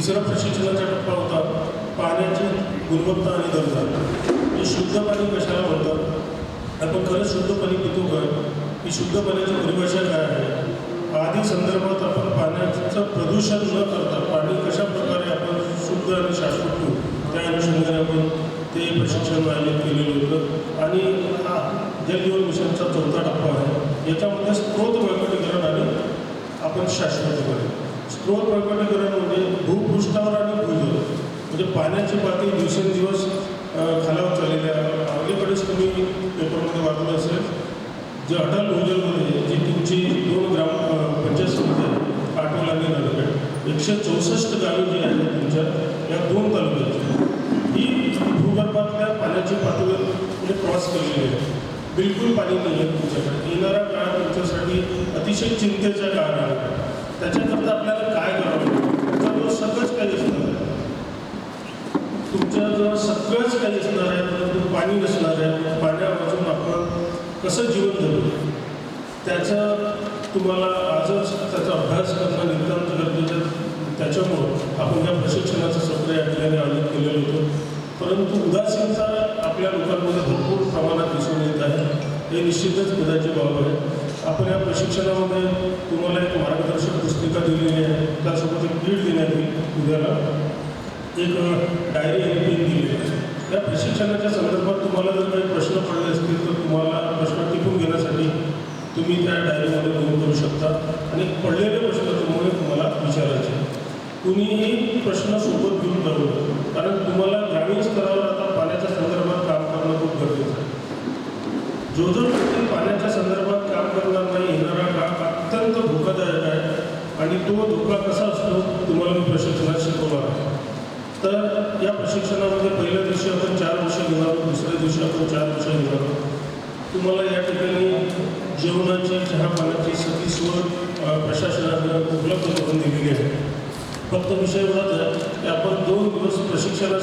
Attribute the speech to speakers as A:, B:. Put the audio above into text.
A: तिसरा प्रशिक्षणाचा टप्पा होता पाण्याची गुणवत्ता आणि दर्जा. हे शुद्ध पाणी कशाला म्हणतात? आपण खरंच शुद्ध पाणी पितो का? की शुद्ध पाण्याची परिभाषा काय आहे? आधी संदर्भात आपण पाण्याचं प्रदूषण न करता पाणी कशा प्रकारे आपण शुद्ध आणि शाश्वत ठेवू? त्या अनुषंगाने आपण ते प्रशिक्षण आयोजित केलेलं होतं. आणि हा जलजीवन मिशनचा चौथा टप्पा आहे. याच्यामध्ये स्रोत बळकटीकरण आणि आपण शाश्वतीकरण स्त्रोत प्रकटीकरण म्हणजे भूपृष्ठावर आणि भूजल म्हणजे पाण्याची पातळी दिवसेंदिवस खालावत चाललेली आहे. अगदीकडेच तुम्ही पेपरमध्ये वाचलं असेल जे अटल भूजलमध्ये जी तुमची दोन ग्राम पंचायतमध्ये पंचायत समिती आहे आणि एकशे चौसष्ट गावे जी आहेत तुमच्या या दोन तालुक्याची ही भूगर्भातल्या पाण्याची पातळी म्हणजे क्रॉस केलेली आहे. बिलकुल पाणी नाही आहे तुमच्याकडे. येणारा काळ तुमच्यासाठी अतिशय चिंतेचा काळ आहे. त्याच्याकरता आपल्याला काय करावं लागेल? सगळंच काही असणार आहे. तुमच्याजवळ सगळंच काही असणार आहे परंतु पाणी नसणार आहे पाण्यापासून आपण कसं जीवन जगू? त्याचा तुम्हाला आजच त्याचा अभ्यास करणं नितांत गरजेचं त्याच्यामुळं आपण या प्रशिक्षणाचं सत्र या ठिकाणी आयोजित केलेलं होतं. परंतु उदासीनता आपल्या लोकांमध्ये भरपूर प्रमाणात दिसून येत आहे. हे निश्चितच दुधाची बाब आहे आपण या प्रशिक्षणामध्ये तुम्हाला एक मार्गदर्शक पुस्तिका दिलेली आहे. त्यासोबत एक कीट देण्यात येईल. उद्याला एक डायरी आणि पेन दिली आहे. या प्रशिक्षणाच्या संदर्भात तुम्हाला जर काही प्रश्न पडले असतील तर तुम्हाला प्रश्न टिपून घेण्यासाठी तुम्ही त्या डायरीमध्ये नोंद करू शकता. आणि पडलेले प्रश्न तुम्हाला तुम्हाला विचारायचे कुणीही प्रश्न सोबत घेऊन जाऊ कारण तुम्हाला ग्रामीण स्तरावर आता पाण्याच्या संदर्भात काम करणं खूप गरजेचं आहे. जो जो अत्यंत धोकादायक आहे. आणि तो धोका कसा असतो तुम्हाला मी प्रशिक्षणात शिकवणार आहे. तर या प्रशिक्षणामध्ये पहिल्या दिवशी आपण चार वर्ष घेणार आहोत दुसऱ्या दिवशी आपण चार वर्ष घेणार आहोत. तुम्हाला या ठिकाणी जेवणाची चहा पाण्याची सगळी सोय अ, प्रशासनानं उपलब्ध करून दिलेली आहे. फक्त विषय एवढाच आहे की आपण दोन दिवस प्रशिक्षणासाठी